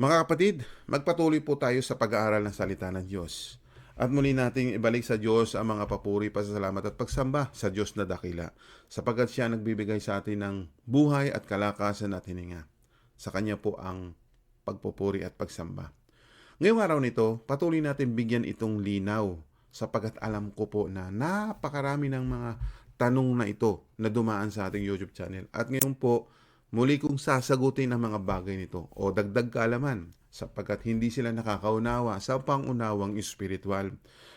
Mga kapatid, magpatuloy po tayo sa pag-aaral ng salita ng Diyos. At muli nating ibalik sa Diyos ang mga papuri, pasasalamat at pagsamba sa Diyos na dakila, sapagkat siya nagbibigay sa atin ng buhay at kalakasan at hininga. Sa Kanya po ang pagpupuri at pagsamba. Ngayong araw nito, patuloy natin bigyan itong linaw sapagkat alam ko po na napakarami ng mga tanong na ito na dumaan sa ating YouTube channel. At ngayon po, muli kong sasagutin ang mga bagay nito o dagdag kaalaman sapagkat hindi sila nakakaunawa sa pangunawang espiritual.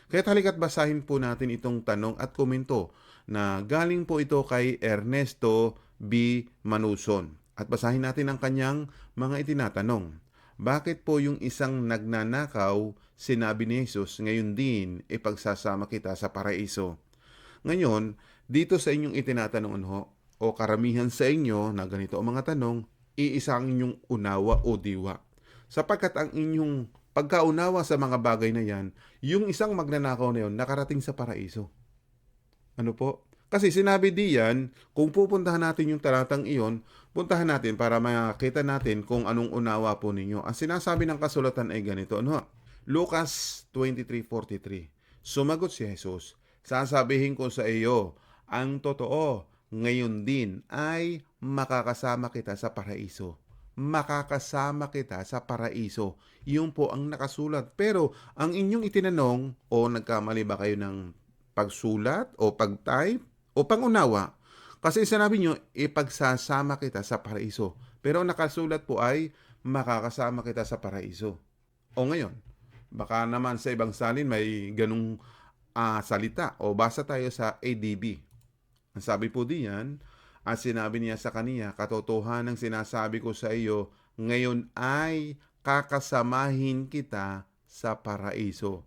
Kaya halika't basahin po natin itong tanong at komento na galing po ito kay Ernesto B. Manuson. At basahin natin ang kanyang mga itinatanong. Bakit po yung isang nagnanakaw, sinabi ni Jesus, ngayon din ipagsasama kita sa paraiso? Ngayon, dito sa inyong itinatanong ho, o karamihan sa inyo na ganito ang mga tanong, iisa ang inyong unawa o diwa. Sapagkat ang inyong pagkaunawa sa mga bagay na yan, yung isang magnanakaw na yon nakarating sa paraiso. Ano po? Kasi sinabi diyan, kung pupuntahan natin yung talatang iyon, puntahan natin para makita natin kung anong unawa po ninyo. Ang sinasabi ng kasulatan ay ganito. Ano? Lucas 23.43 Sumagot si Jesus, Sasabihin ko sa iyo, ang totoo, ngayon din ay makakasama kita sa paraiso. Makakasama kita sa paraiso. Yun po ang nakasulat. Pero ang inyong itinanong, o nagkamali ba kayo ng pagsulat o pag-type o pangunawa? Kasi sinabi nyo, ipagsasama kita sa paraiso. Pero ang nakasulat po ay makakasama kita sa paraiso. O ngayon, baka naman sa ibang salin may ganung ah, salita o basa tayo sa ADB. Sabi po diyan, at sinabi niya sa kaniya, katotohanan sinasabi ko sa iyo, ngayon ay kakasamahin kita sa paraiso.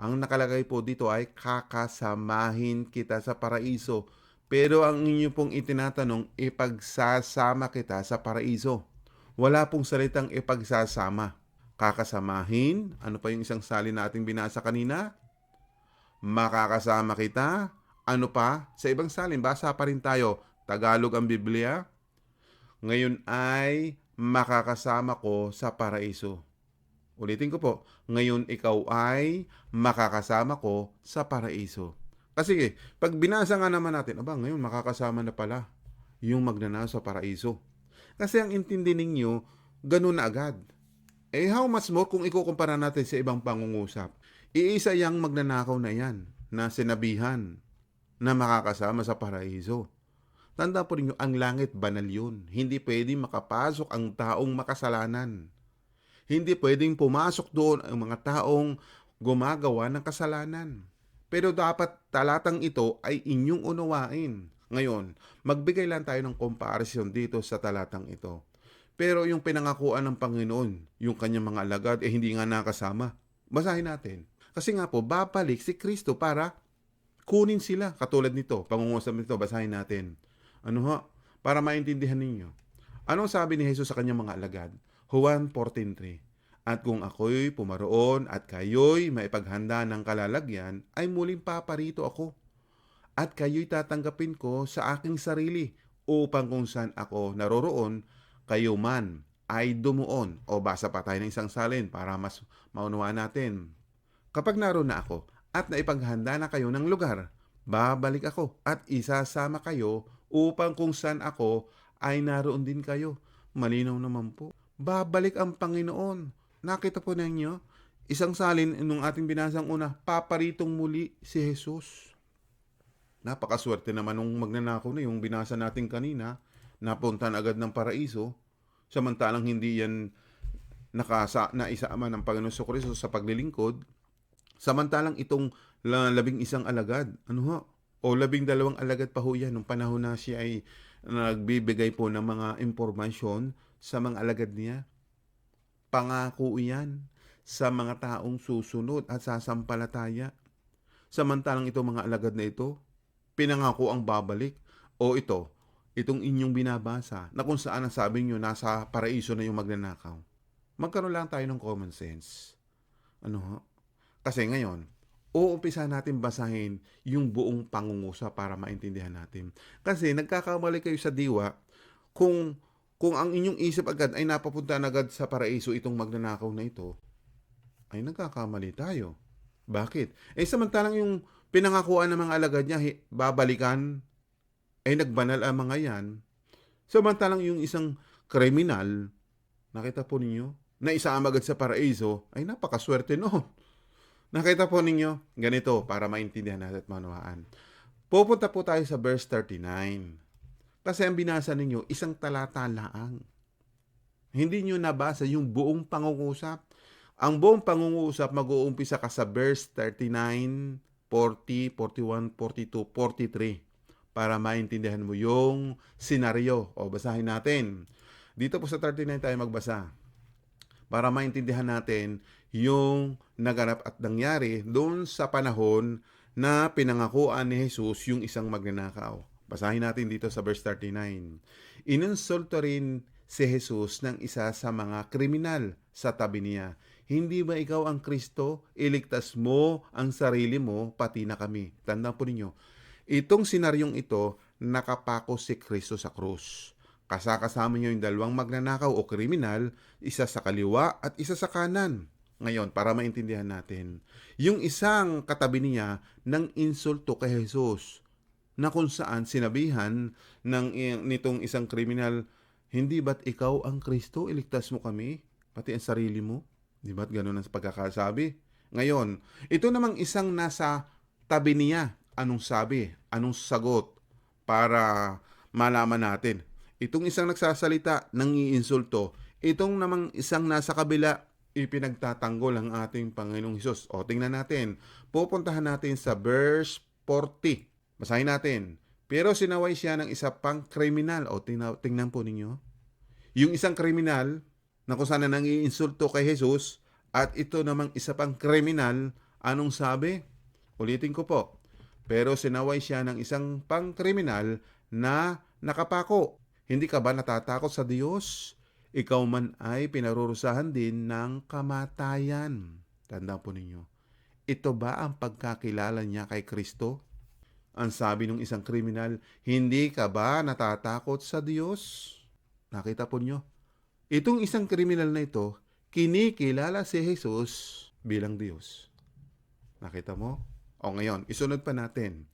Ang nakalagay po dito ay kakasamahin kita sa paraiso. Pero ang inyo pong itinatanong, ipagsasama kita sa paraiso. Wala pong salitang ipagsasama. Kakasamahin, ano pa yung isang salin nating binasa kanina? Makakasama kita. Ano pa? Sa ibang salin, basa pa rin tayo. Tagalog ang Biblia. Ngayon ay makakasama ko sa paraiso. Ulitin ko po, ngayon ikaw ay makakasama ko sa paraiso. Kasi pag binasa nga naman natin, aba ngayon makakasama na pala yung magnanasa sa paraiso. Kasi ang intindi ninyo, ganun na agad. Eh how much more kung ikukumpara natin sa ibang pangungusap? Iisa yang magnanakaw na yan na sinabihan na makakasama sa paraiso. Tanda po rin ang langit banal yun. Hindi pwedeng makapasok ang taong makasalanan. Hindi pwedeng pumasok doon ang mga taong gumagawa ng kasalanan. Pero dapat talatang ito ay inyong unawain. Ngayon, magbigay lang tayo ng comparison dito sa talatang ito. Pero yung pinangakuan ng Panginoon, yung kanyang mga alagad, eh hindi nga nakasama. Basahin natin. Kasi nga po, babalik si Kristo para kunin sila. Katulad nito, pangungusap nito, basahin natin. Ano ho? Para maintindihan ninyo. Anong sabi ni Jesus sa kanyang mga alagad? Juan 14.3 At kung ako'y pumaroon at kayo'y maipaghanda ng kalalagyan, ay muling paparito ako. At kayo'y tatanggapin ko sa aking sarili upang kung saan ako naroroon, kayo man ay dumuon. O basa pa tayo ng isang salin para mas maunawaan natin. Kapag naroon na ako at naipaghanda na kayo ng lugar, babalik ako at isasama kayo upang kung saan ako ay naroon din kayo. Malinaw naman po. Babalik ang Panginoon. Nakita po ninyo, isang salin nung ating binasang una, paparitong muli si Jesus. Napakaswerte naman nung magnanakaw na yung binasa natin kanina, napuntan agad ng paraiso, samantalang hindi yan nakasa, naisama ng Panginoon sa Kristo sa paglilingkod, samantalang itong la- labing isang alagad, ano ho, o labing dalawang alagad pa ho yan nung panahon na siya ay nagbibigay po ng mga impormasyon sa mga alagad niya. Pangako yan sa mga taong susunod at sasampalataya. Samantalang itong mga alagad na ito, pinangako ang babalik. O ito, itong inyong binabasa na kung saan ang sabi nyo nasa paraiso na yung magnanakaw. Magkaroon lang tayo ng common sense. Ano ho? Kasi ngayon, uumpisa natin basahin yung buong pangungusap para maintindihan natin. Kasi nagkakamali kayo sa diwa kung kung ang inyong isip agad ay napapunta na agad sa paraiso itong magnanakaw na ito, ay nagkakamali tayo. Bakit? Eh samantalang yung pinangakuan ng mga alagad niya, babalikan, ay nagbanal ang mga yan. Samantalang yung isang kriminal, nakita po ninyo, na isama agad sa paraiso, ay napakaswerte noon. Nakita po ninyo, ganito, para maintindihan natin at manawaan. Pupunta po tayo sa verse 39. Kasi ang binasa ninyo, isang talata laang. Hindi nyo nabasa yung buong pangungusap. Ang buong pangungusap mag-uumpisa ka sa verse 39, 40, 41, 42, 43 para maintindihan mo yung senaryo. O basahin natin. Dito po sa 39 tayo magbasa para maintindihan natin yung naganap at nangyari doon sa panahon na pinangakuan ni Jesus yung isang magnanakaw. Basahin natin dito sa verse 39. Inonsulto rin si Jesus ng isa sa mga kriminal sa tabi niya. Hindi ba ikaw ang Kristo? Iligtas mo ang sarili mo, pati na kami. Tandaan po ninyo, itong senaryong ito, nakapako si Kristo sa krus. Kasakasama niyo yung dalawang magnanakaw o kriminal, isa sa kaliwa at isa sa kanan. Ngayon, para maintindihan natin, yung isang katabi niya ng insulto kay Jesus na kung saan sinabihan ng nitong isang kriminal, hindi ba't ikaw ang Kristo? Iligtas mo kami, pati ang sarili mo. Di ba't ganun ang pagkakasabi? Ngayon, ito namang isang nasa tabi niya. Anong sabi? Anong sagot? Para malaman natin. Itong isang nagsasalita ng iinsulto, itong namang isang nasa kabila, ipinagtatanggol ang ating Panginoong Hesus. O, tingnan natin. Pupuntahan natin sa verse 40. Basahin natin. Pero sinaway siya ng isa pang kriminal. O, tingnan, po ninyo. Yung isang kriminal na kung saan nang iinsulto kay Jesus at ito namang isa pang kriminal, anong sabi? Ulitin ko po. Pero sinaway siya ng isang pang kriminal na nakapako. Hindi ka ba natatakot sa Diyos? Ikaw man ay pinarurusahan din ng kamatayan. Tandaan po ninyo. Ito ba ang pagkakilala niya kay Kristo? Ang sabi ng isang kriminal, hindi ka ba natatakot sa Diyos? Nakita po niyo? Itong isang kriminal na ito, kinikilala si Jesus bilang Diyos. Nakita mo? O ngayon, isunod pa natin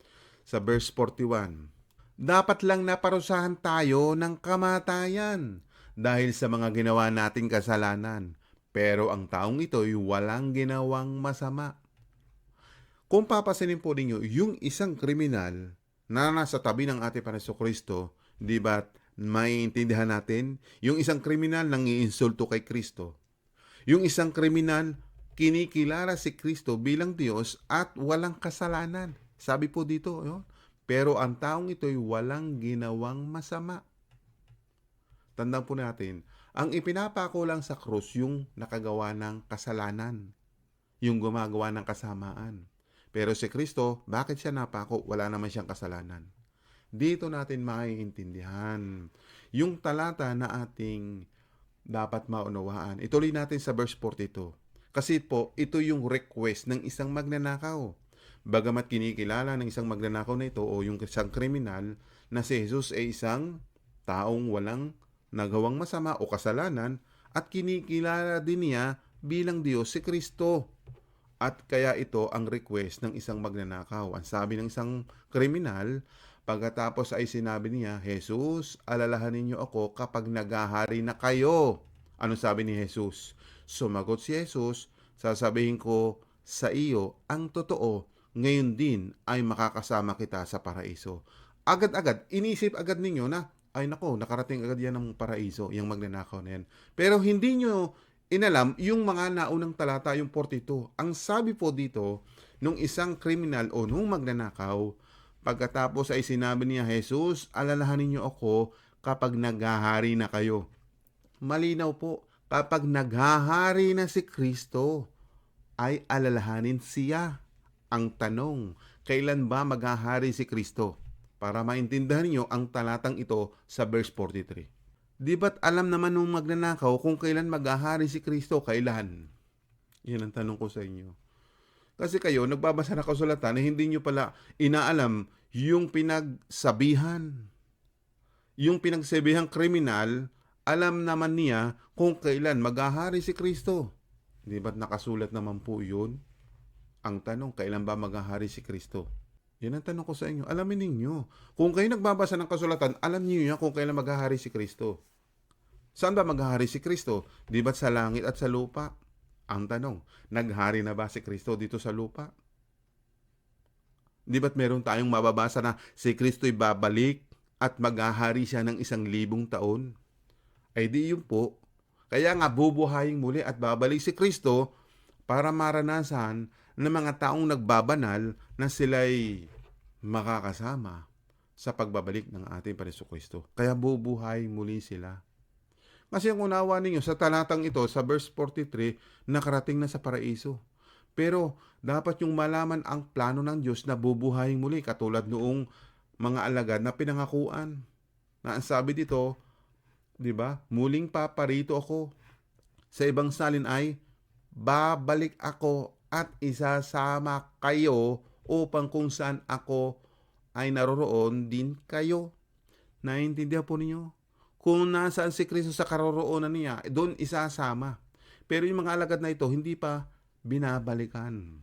sa verse 41 dapat lang naparusahan tayo ng kamatayan dahil sa mga ginawa nating kasalanan. Pero ang taong ito ay walang ginawang masama. Kung papasinin po ninyo, yung isang kriminal na nasa tabi ng ating Panginoon Kristo, di ba maiintindihan natin? Yung isang kriminal nang iinsulto kay Kristo. Yung isang kriminal, kinikilala si Kristo bilang Diyos at walang kasalanan. Sabi po dito, yun, pero ang taong ito ay walang ginawang masama. Tandaan po natin, ang ipinapako lang sa krus yung nakagawa ng kasalanan, yung gumagawa ng kasamaan. Pero si Kristo, bakit siya napako? Wala naman siyang kasalanan. Dito natin maiintindihan yung talata na ating dapat maunawaan. Ituloy natin sa verse 42. Kasi po, ito yung request ng isang magnanakaw. Bagamat kinikilala ng isang magnanakaw na ito o yung isang kriminal na si Jesus ay isang taong walang nagawang masama o kasalanan at kinikilala din niya bilang Diyos si Kristo. At kaya ito ang request ng isang magnanakaw. Ang sabi ng isang kriminal, pagkatapos ay sinabi niya, Jesus, alalahanin niyo ako kapag naghahari na kayo. Ano sabi ni Jesus? Sumagot si Jesus, sasabihin ko sa iyo ang totoo, ngayon din ay makakasama kita sa paraiso. Agad-agad, inisip agad ninyo na, ay nako, nakarating agad yan ng paraiso, yung magnanakaw na yan. Pero hindi nyo inalam yung mga naunang talata, yung 42. Ang sabi po dito, nung isang kriminal o nung magnanakaw, pagkatapos ay sinabi niya, Jesus, alalahanin niyo ako kapag naghahari na kayo. Malinaw po, kapag naghahari na si Kristo, ay alalahanin siya. Ang tanong, kailan ba maghahari si Kristo? Para maintindihan niyo ang talatang ito sa verse 43. Di ba't alam naman nung magnanakaw kung kailan maghahari si Kristo? Kailan? Yan ang tanong ko sa inyo. Kasi kayo, nagbabasa na kasulatan na hindi nyo pala inaalam yung pinagsabihan. Yung pinagsabihang kriminal alam naman niya kung kailan maghahari si Kristo. Di ba't nakasulat naman po yun? Ang tanong, kailan ba maghahari si Kristo? Yan ang tanong ko sa inyo. Alamin ninyo. Kung kayo nagbabasa ng kasulatan, alam niyo yan kung kailan maghahari si Kristo. Saan ba maghahari si Kristo? Di ba't sa langit at sa lupa? Ang tanong, naghari na ba si Kristo dito sa lupa? Di ba't meron tayong mababasa na si Kristo'y babalik at maghahari siya ng isang libong taon? Ay di yun po. Kaya nga bubuhayin muli at babalik si Kristo para maranasan ng mga taong nagbabanal na sila'y makakasama sa pagbabalik ng ating Pariso Kristo. Kaya bubuhayin muli sila. Kasi ang unawa ninyo sa talatang ito, sa verse 43, nakarating na sa paraiso. Pero dapat yung malaman ang plano ng Diyos na bubuhayin muli katulad noong mga alagad na pinangakuan. Na ang sabi dito, 'di ba? Muling paparito ako. Sa ibang salin ay babalik ako at isasama kayo upang kung saan ako ay naroroon din kayo. Naintindihan po ninyo? Kung nasaan si Kristo sa karoroonan niya, doon isasama. Pero yung mga alagad na ito, hindi pa binabalikan.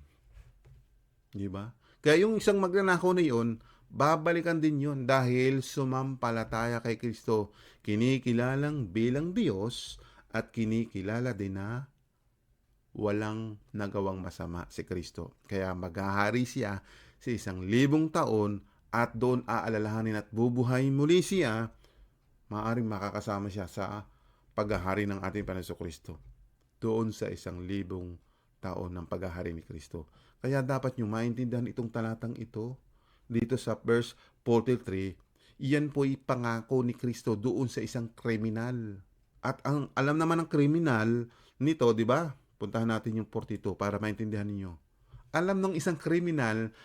Di ba? Kaya yung isang magnanakaw na yun, babalikan din yun dahil sumampalataya kay Kristo. Kinikilalang bilang Diyos at kinikilala din na walang nagawang masama si Kristo. Kaya maghahari siya sa isang libong taon at doon aalalahanin at bubuhayin muli siya, maaaring makakasama siya sa paghahari ng ating Panginoon Kristo. Doon sa isang libong taon ng paghahari ni Kristo. Kaya dapat nyo maintindihan itong talatang ito dito sa verse 43. Iyan po pangako ni Kristo doon sa isang kriminal. At ang alam naman ng kriminal nito, di ba? Puntahan natin yung 42 para maintindihan niyo. Alam ng isang kriminal,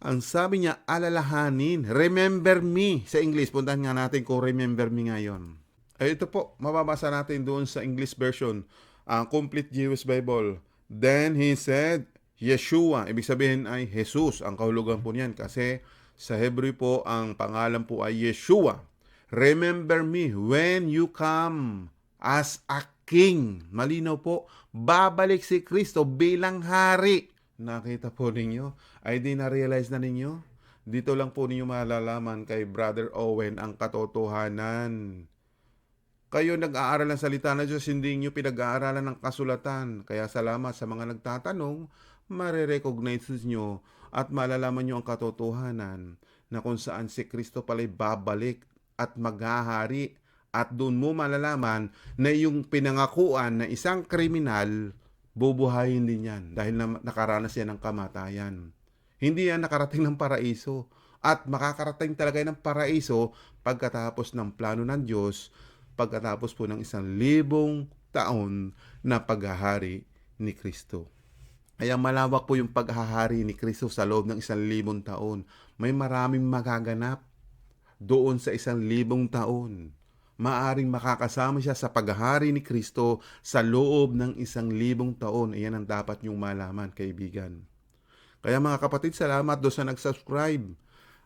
ang sabi niya, alalahanin, remember me. Sa English, puntahan nga natin kung remember me ngayon. Ay, ito po, mababasa natin doon sa English version, ang Complete Jewish Bible. Then he said, Yeshua, ibig sabihin ay Jesus, ang kahulugan po niyan kasi sa Hebrew po ang pangalan po ay Yeshua. Remember me when you come as a king. Malinaw po, babalik si Kristo bilang hari. Nakita po ninyo? Ay di na-realize na ninyo? Dito lang po ninyo malalaman kay Brother Owen ang katotohanan. Kayo nag-aaral ng salita ng Diyos, hindi nyo pinag-aaralan ng kasulatan. Kaya salamat sa mga nagtatanong, marirecognize nyo at malalaman nyo ang katotohanan na kung saan si Kristo pala'y babalik at maghahari at doon mo malalaman na yung pinangakuan na isang kriminal, bubuhayin din yan dahil na, nakaranas yan ng kamatayan. Hindi yan nakarating ng paraiso at makakarating talaga ng paraiso pagkatapos ng plano ng Diyos, pagkatapos po ng isang libong taon na paghahari ni Kristo. Kaya malawak po yung paghahari ni Kristo sa loob ng isang libong taon. May maraming magaganap doon sa isang libong taon. Maaring makakasama siya sa paghahari ni Kristo sa loob ng isang libong taon. Iyan ang dapat niyong malaman, kaibigan. Kaya mga kapatid, salamat doon sa nag-subscribe.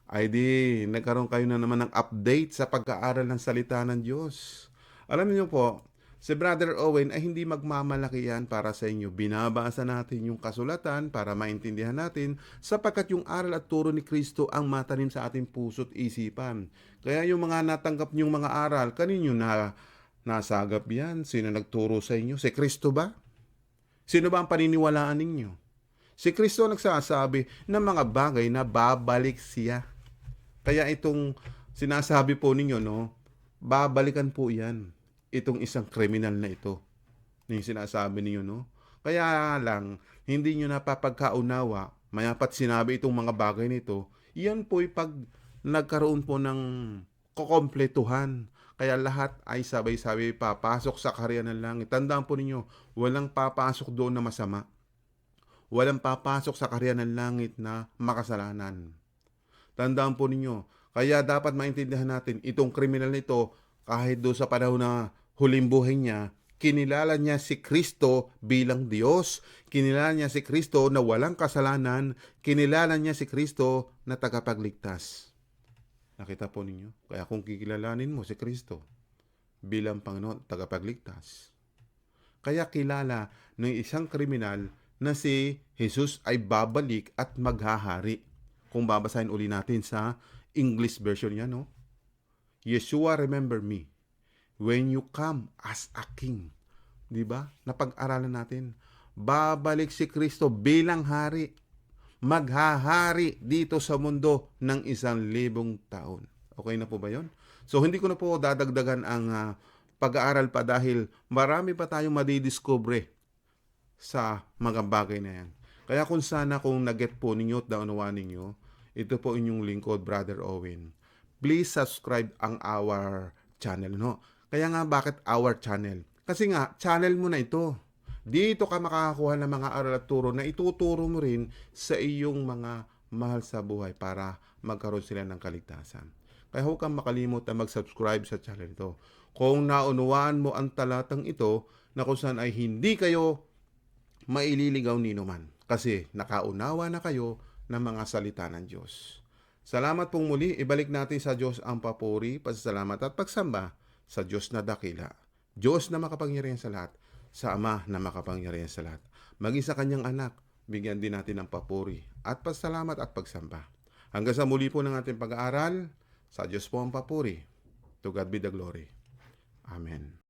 Ay di, nagkaroon kayo na naman ng update sa pagkaaral ng salita ng Diyos. Alam niyo po, Si Brother Owen ay hindi magmamalaki yan para sa inyo. Binabasa natin yung kasulatan para maintindihan natin sapagkat yung aral at turo ni Kristo ang matanim sa ating puso't isipan. Kaya yung mga natanggap niyong mga aral, kaninyo na nasagap yan? Sino nagturo sa inyo? Si Kristo ba? Sino ba ang paniniwalaan ninyo? Si Kristo nagsasabi ng mga bagay na babalik siya. Kaya itong sinasabi po ninyo, no, babalikan po yan itong isang kriminal na ito. Yung sinasabi niyo, no? Kaya lang, hindi nyo napapagkaunawa, mayapat sinabi itong mga bagay nito, iyan po'y pag nagkaroon po ng kukompletuhan. Kaya lahat ay sabay-sabay papasok sa karya ng langit. Tandaan po ninyo, walang papasok doon na masama. Walang papasok sa karya ng langit na makasalanan. Tandaan po ninyo, kaya dapat maintindihan natin, itong kriminal nito, kahit doon sa panahon na huling buhay niya, kinilala niya si Kristo bilang Diyos. Kinilala niya si Kristo na walang kasalanan. Kinilala niya si Kristo na tagapagligtas. Nakita po ninyo? Kaya kung kikilalanin mo si Kristo, bilang Panginoon tagapagligtas. Kaya kilala ng isang kriminal na si Jesus ay babalik at maghahari. Kung babasahin uli natin sa English version niya, no? Yeshua, remember me when you come as a king. Di ba? Napag-aralan natin. Babalik si Kristo bilang hari. Maghahari dito sa mundo ng isang libong taon. Okay na po ba yon? So, hindi ko na po dadagdagan ang ah, pag-aaral pa dahil marami pa tayong madidiscover sa mga bagay na yan. Kaya kung sana kung nag-get po ninyo at naunawaan ninyo, ito po inyong lingkod, Brother Owen. Please subscribe ang our channel, no? Kaya nga, bakit our channel? Kasi nga, channel mo na ito. Dito ka makakakuha ng mga aral at turo na ituturo mo rin sa iyong mga mahal sa buhay para magkaroon sila ng kaligtasan. Kaya huwag kang makalimot na mag-subscribe sa channel ito. Kung naunawaan mo ang talatang ito na kung saan ay hindi kayo maililigaw ni man kasi nakaunawa na kayo ng mga salita ng Diyos. Salamat pong muli, ibalik natin sa Diyos ang papuri, pasasalamat at pagsamba sa Diyos na dakila. Diyos na makapangyarihan sa lahat, sa Ama na makapangyarihan sa lahat. Maging sa kanyang anak, bigyan din natin ng papuri at pasalamat at pagsamba. Hanggang sa muli po ng ating pag-aaral, sa Diyos po ang papuri. To God be the glory. Amen.